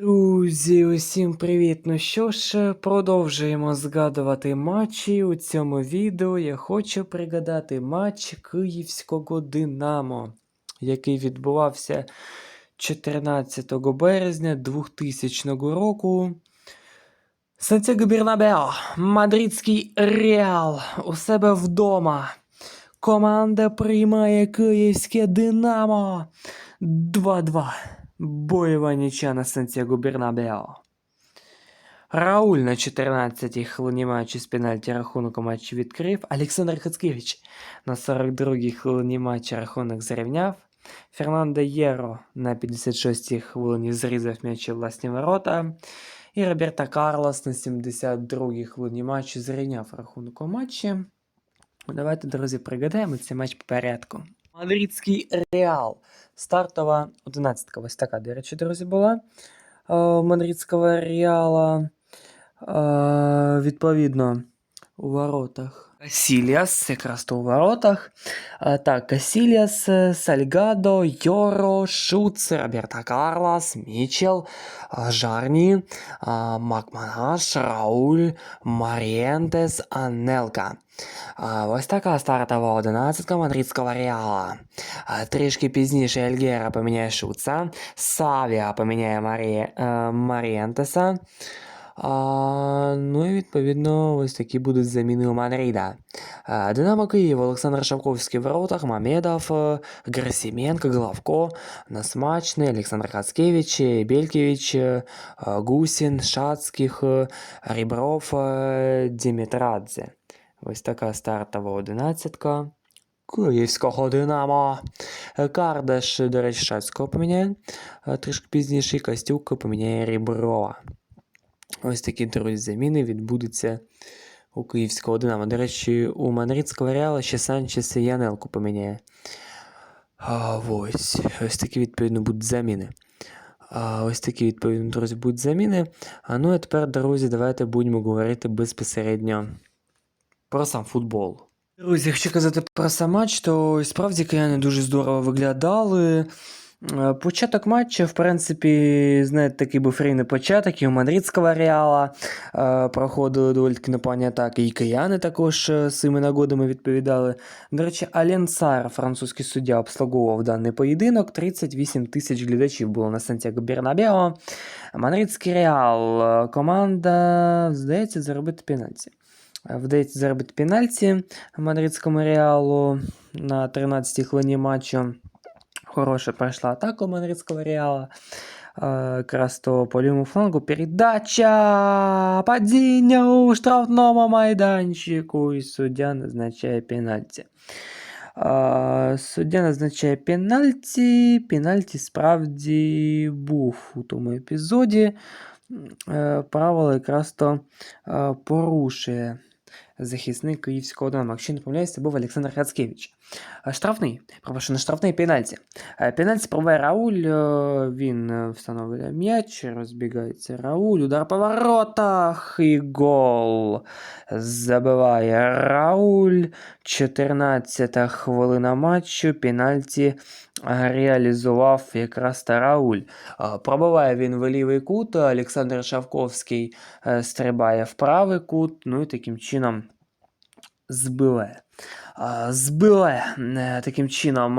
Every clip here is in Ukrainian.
Друзі, усім привіт! Ну що ж, продовжуємо згадувати матчі. У цьому відео я хочу пригадати матч Київського Динамо, який відбувався 14 березня 2000 року. Сантьяго Бернабео, Мадридський Реал у себе вдома. Команда приймає Київське Динамо 2-2. Бойова нічия на Сантьяго Бернабео. Рауль на 14-й хвилині матчу з пенальті рахунок у матчі відкрив. Олександр Хацкевич на 42-й хвилині матчу рахунок зрівняв. Фернандо Єро на 56-й хвилині зрізав м'яч у власні ворота. І Роберто Карлос на 72-й хвилині матчу зрівняв рахунок у матчі. Давайте, друзі, пригадаємо цей матч по порядку. Мадридський Реал. Стартова 11 Ось така, до речі, друзі, була. е, Мадридського Реала. Е, Відповідно, у воротах. Касільяс, якраз то у воротах. Е, Так, Касільяс, е, Сальгадо, Йоро, Шуц, Роберто Карлос, Мічел, е, Жарні, е, Макманаш, Рауль, Марієнтес, Анелка. А, Ось така стартова одинадцятка мадридського Реала. А, Трішки пізніше Ельгера поміняє Шуца, Савіа поміняє Марі... е, Марієнтеса. А, ну і відповідно ось такі будуть заміни у Мадрида. А, Динамо Київ, Олександр Шавковський в воротах, Мамедов, е, Герасименко, Головко, Насмачний, Олександр Хацкевич, Белькевич, е, Гусін, Шацьких, е, Рібров, Дімітрадзе. Ось така стартова одинадцятка. Київського Динамо. Кардаш, до речі, Шацького поміняє. Трішки пізніше Костюк поміняє Ріброва. Ось такі друзі заміни відбудуться у Київського Динамо. До речі, у Мадридського Реала ще Санчес і Янелку поміняє. А, ось. Ось такі відповідно будуть заміни. А, ось такі відповідно, друзі, будуть заміни. А ну а тепер, друзі, давайте будемо говорити безпосередньо про сам футбол. Друзі, якщо казати про сам матч, то справді кияни дуже здорово виглядали. Е, Початок матчу, в принципі, знаєте, такий був рівний початок, і у Мадридського Реала е, проходили доволі таки непогані атаки, і кияни також е, своїми нагодами відповідали. До речі, Ален Сар, французький суддя, обслуговував даний поєдинок. 38 тисяч глядачів було на Сантьяго Бернабео. Мадридський Реал, команда, здається, заробити пенальті. Вдається заробити пенальті мадридському реалу на 13-й хвилині матчу. Хороша пройшла атака у мадридського реала. Е, Якраз то по лівому флангу передача падіння у штрафному майданчику. І суддя назначає пенальті. Е, Суддя назначає пенальті. Пенальті справді був у тому епізоді. Е, Правило якраз то е, порушує захисник київського Динамо. Якщо не помиляюсь, це був Олександр Хацкевич. Е, Штрафний, прошу, не штрафний пенальті. Е, Пенальті пробиває Рауль, е, він встановлює м'яч, розбігається Рауль, удар по воротах і гол. Забиває Рауль. 14 хвилина матчу, пенальті реалізував якраз та Рауль. Пробиває він в лівий кут, Олександр Шавковський стрибає в правий кут, ну і таким чином збиває. Збиває е, таким чином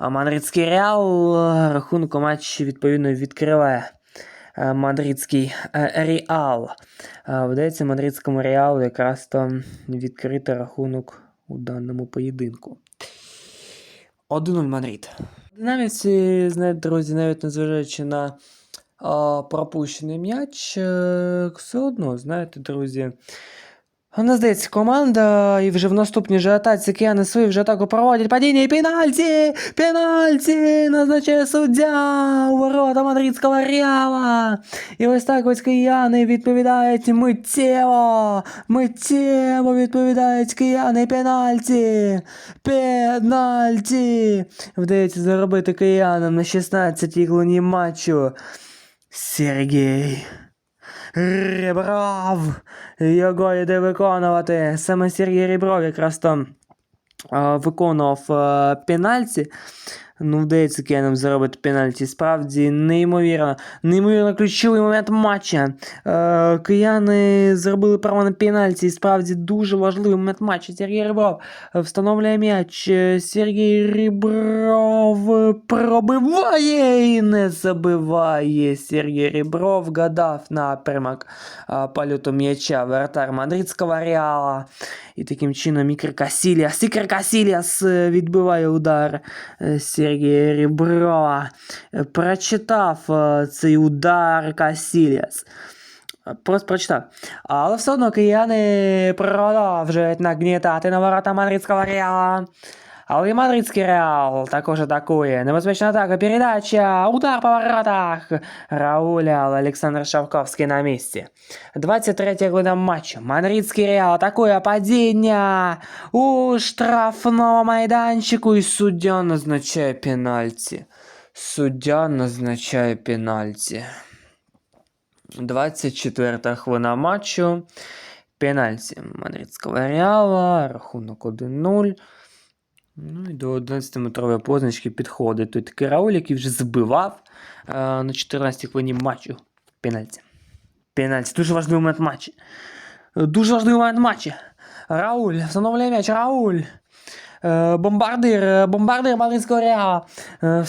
Мадридський Реал. е, Рахунок у матчі відповідно відкриває е, Мадридський Реал. Вдається Мадридському Реалу якраз там відкрити рахунок у даному поєдинку. 1-0 Мадрид. Динаміці, знаєте, друзі, навіть незважаючи на пропущений м'яч, все одно, знаєте, друзі. Вона здається, команда, і вже в наступній же атаці кияни свою вже атаку проводять. Падіння і пенальті! Пенальті! Назначає суддя у ворота мадридського Реала. І ось так ось кияни відповідають миттєво. Миттєво відповідають кияни пенальті. Пенальті! Вдається заробити киянам на 16-й хвилині матчу. Сергій. Ребров. Його йде виконувати. Саме Сергій Ребров якраз там виконував е, пенальті. Ну, вдається Киянам заробити пенальті. Справді неймовірно. Неймовірно ключовий момент матча. Е, кияни зробили право на пенальті. І справді дуже важливий момент матча. Сергій Рибров е, встановлює м'яч. Е, Сергій Рибров пробиває і не забиває. Сергій Рибров гадав напрямок е, польоту м'яча. Вратар мадридського Реала. І таким чином Ікер Касіліас. Ікер Касіліас е, відбиває удар е, Сергія Ріброва. Е, Прочитав е, цей удар Касіліас. Е, Просто прочитав. Але все одно кияни продовжують нагнітати на ворота мадридського Реала. Але і мадридський Реал також атакує. Небезпечна атака, передача, удар по воротах. Рауля, але Олександр Шавковський на місці. 23 хвилина матчу. Мадридський Реал атакує падіння у штрафному майданчику і суддя назначає пенальті. Суддя назначає пенальті. 24 хвилина матчу. Пенальті мадридського Реала. Рахунок 1-0. Ну і до 11-метрової позначки підходить той такий Рауль, який вже збивав е, на 14-й хвилині матчу. Пенальті. Пенальті. Дуже важливий момент матчі. Дуже важливий момент матчі. Рауль, встановлює м'яч, Рауль. Е, бомбардир, е, бомбардир мадридського Реала. Е,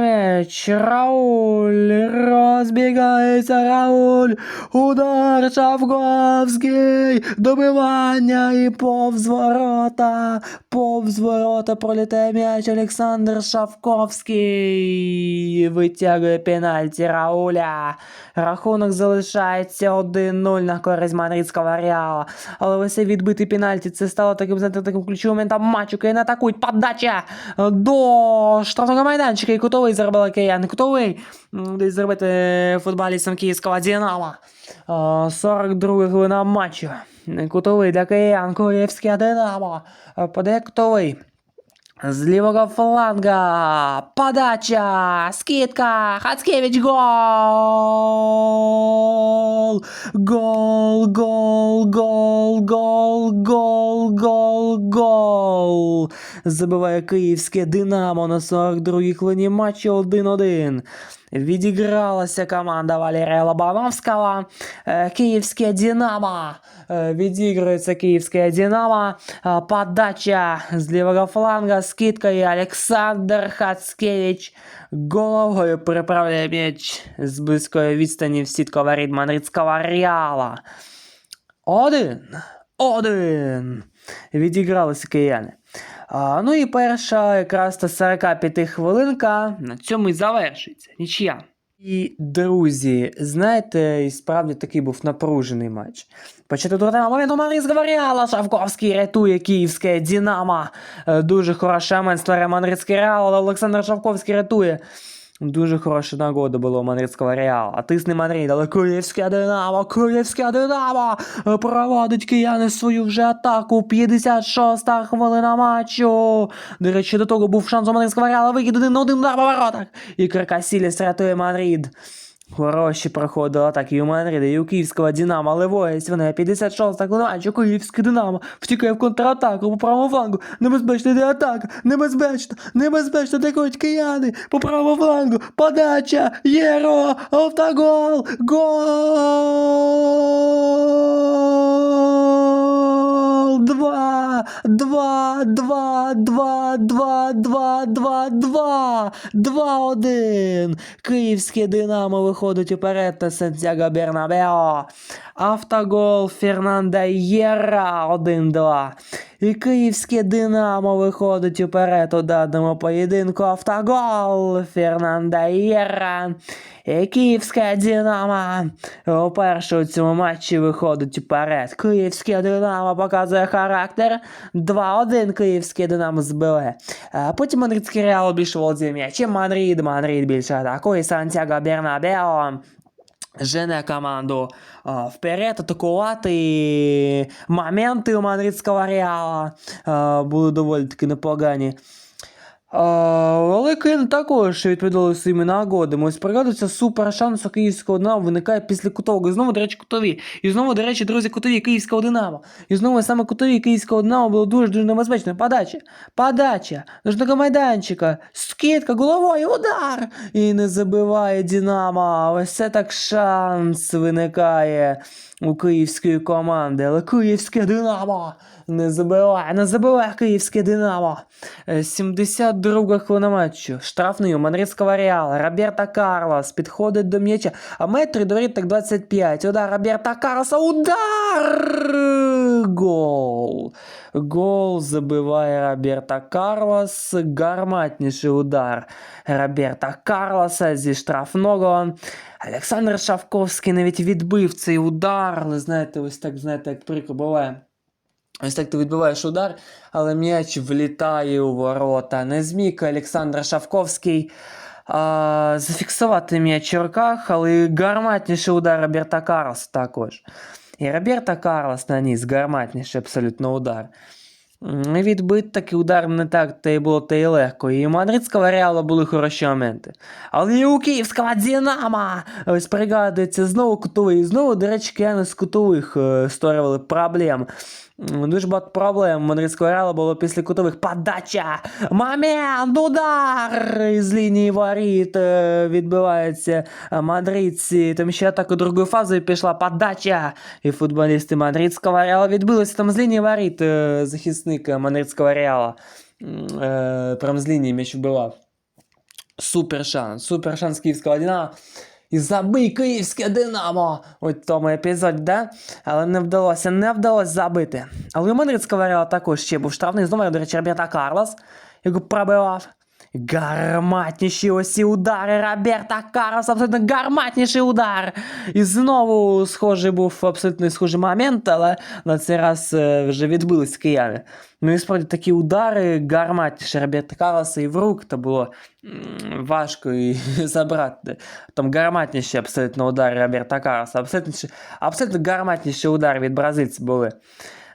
м'яч. Рауль. Розбігається Рауль. Удар Шавковський. Добивання і повз ворота. Повз ворота пролітає м'яч Олександр Шавковський. Витягує пенальті Рауля. Рахунок залишається 1-0 на користь мадридського Реала. Але ось цей відбитий пенальті це стало таким, знаєте, таким ключовим моментом матчу. Кияни атакують. Подача до штрафного майданчика. І кутовий зробили кияни. Кутовий. Десь зробити футболістам київського Динамо. 42 хвилина матчу. Кутовий для киян. Київське Динамо. Подає кутовий. З лівого фланга. Подача. Скидка. Хацкевич. Гол. Гол, гол, гол, гол, гол, гол, гол. Забиває київське Динамо на 42-й хвилині матчу 1-1. Відігралася команда Валерія Лобановського. Е, Київське Динамо. Е, Відігрується київське Динамо. Е, Подача з лівого фланга. Скидка і Олександр Хацкевич головою переправляє м'яч з близької відстані в сітку воріт мадридського Реала. Один. Один. Відігралися кияни. А, ну і перша якраз та 45 хвилинка на цьому і завершується. Нічия. І, друзі, знаєте, і справді такий був напружений матч. Почати до того моменту Маріс Реала. Шавковський рятує київське Динамо. Е, Дуже хороша момент створює Мадридський Реал, але Олександр Шавковський рятує. Дуже хороша нагода була у Мадридського Реала. А Тисне Мадрид, але Київське Динамо, Київське Динамо проводить кияни свою вже атаку. 56-та хвилина матчу. До речі, до того був шанс у Мадридського Реала. Вихід на один на воротах. І Каркасіліс рятує Мадрид. Хороші проходи атаки у Мадріда, і у київського Динамо, але воїць вони 56-та клиначу, київське Динамо втікає в контратаку по правому флангу, небезпечна йде атака, небезпечно, небезпечно атакують кияни, по правому флангу, подача, Єро, автогол, гол, Арсенал 2, 2, 2, 2, 2, 2, 2, 2, 2, 1. Київське Динамо виходить уперед на Сантьяго Бернабео. Автогол Фернанда Єра 1-2. І київське Динамо виходить уперед у даному поєдинку. Автогол Фернанда Єра. І київське Динамо уперше у цьому матчі виходить уперед. Київське Динамо показує характер. 2-1 київське Динамо збили. А Потім Мадридський Реал більше володіє м'ячем. Мадрид, Мадрид більше атакує. Сантьяго Бернабео жене команду а, вперед, атакувати. Моменти у мадридського Реала а, були доволі таки непогані. Але Кен також відповідали своїми нагодами. Ось пригадується супер шанс у київського Динамо виникає після кутового. І знову, до речі, кутові. І знову, до речі, друзі, кутові київського Динамо. І знову саме кутові київського Динамо було дуже-дуже небезпечно. Подача, подача, нужного майданчика, скидка головою, удар! І не забиває Динамо. Ось це так шанс виникає у київської команди. Але київське Динамо не забиває, не забиває київське Динамо. Е, 72 хвилина матчу. Штрафний у Мадридського Реала. Роберто Карлос підходить до м'яча. А метрі до так 25. Удар Роберто Карлоса. Удар! Гол. Гол забиває Роберто Карлос. Гарматніший удар Роберто Карлоса зі штрафного. Олександр Шавковський навіть відбив цей удар, але знаєте, ось так, знаєте, як прикро буває. Ось так ти відбиваєш удар, але м'яч влітає у ворота. Не зміг Олександр Шавковський а, зафіксувати м'яч у руках, але гарматніший удар Роберта Карлоса також. І Роберта Карлос наніс гарматніший абсолютно удар. І Відбити такий удар не так та й було та й легко. І мадридського реала були хороші моменти. Але і у київського Динамо! Ось пригадується знову кутовий. Знову, до речі, кияни з кутових е, створювали проблем. Дуже багато проблем мадридського реала було після кутових. Подача! Момент! Удар! Із лінії воріт е, відбивається е, мадридці. Там ще атака другою фазою пішла. Подача! І футболісти мадридського реала відбилися там з лінії воріт захисник е, мадридського реала. Е, Прям з лінії м'яч вбивав. Супер шанс, супер шанс київського Динамо. І забий київське Динамо! Ось тому епізоді, да? Але не вдалося, не вдалося забити. Але у Мадридського Реала також ще був штрафний. Знову, до речі, Роберта Карлос, його пробивав. Гарматніші ось ці удари Роберта Карлос, абсолютно гарматніший удар. І знову схожий був абсолютно схожий момент, але на цей раз е, вже відбились кияни. Ну і справді такі удари гарматніші Роберта Карлоса і в рук то було важко і забрати. Там гарматніші абсолютно удари Роберта Карлоса, абсолютно, абсолютно гарматніші удари від бразильців були.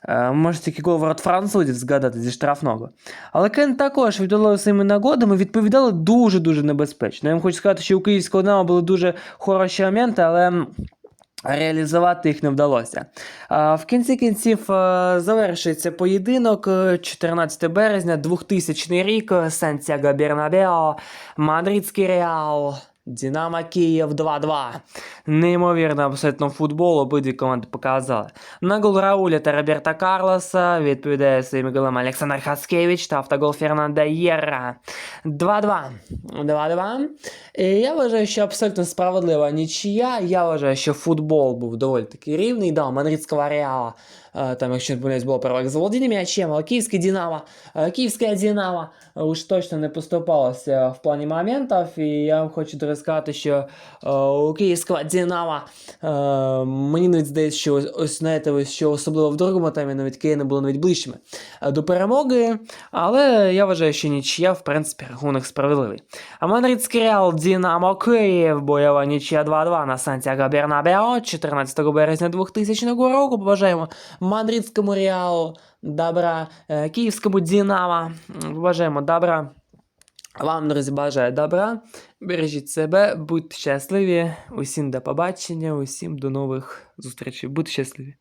Е, Може тільки гол ворот французів згадати зі штрафного. Але Кен також віддали своїми нагодами, відповідали дуже-дуже небезпечно. Я вам хочу сказати, що у київського Динамо були дуже хороші моменти, але реалізувати їх не вдалося. В кінці кінців е, завершується поєдинок е, 14 березня, 2000 рік, е, Сантьяго Бернабео, Мадридський Реал. Динамо Київ 2-2. Неймовірно абсолютно футбол обидві команди показали. На гол Рауля та Роберта Карлоса відповідає своїми голами Олександр Хаскевич та автогол Фернанда Єра. 2-2. 2-2. І я вважаю, що абсолютно справедлива нічия. Я вважаю, що футбол був доволі таки рівний. Да, мадридського Реала е, там, якщо не помиляюсь, було перевага за володінням м'ячем, але київське Динамо, київське Динамо уж точно не поступалося в плані моментів. І я вам хочу дуже сказати, що у київського Динамо мені навіть здається, що ось, знаєте, ось, що особливо в другому таймі навіть кияни були навіть ближчими до перемоги. Але я вважаю, що нічия, в принципі, рахунок справедливий. А Мадридський Реал Динамо Київ, бойова нічия 2-2 на Сантьяго Бернабео 14 березня 2000 року. Побажаємо Мадридському Реалу добра, е, Київському Динамо. Бажаємо добра. Вам, друзі, бажаю добра. Бережіть себе, будьте щасливі. Усім до побачення, усім до нових зустрічей. Будьте щасливі.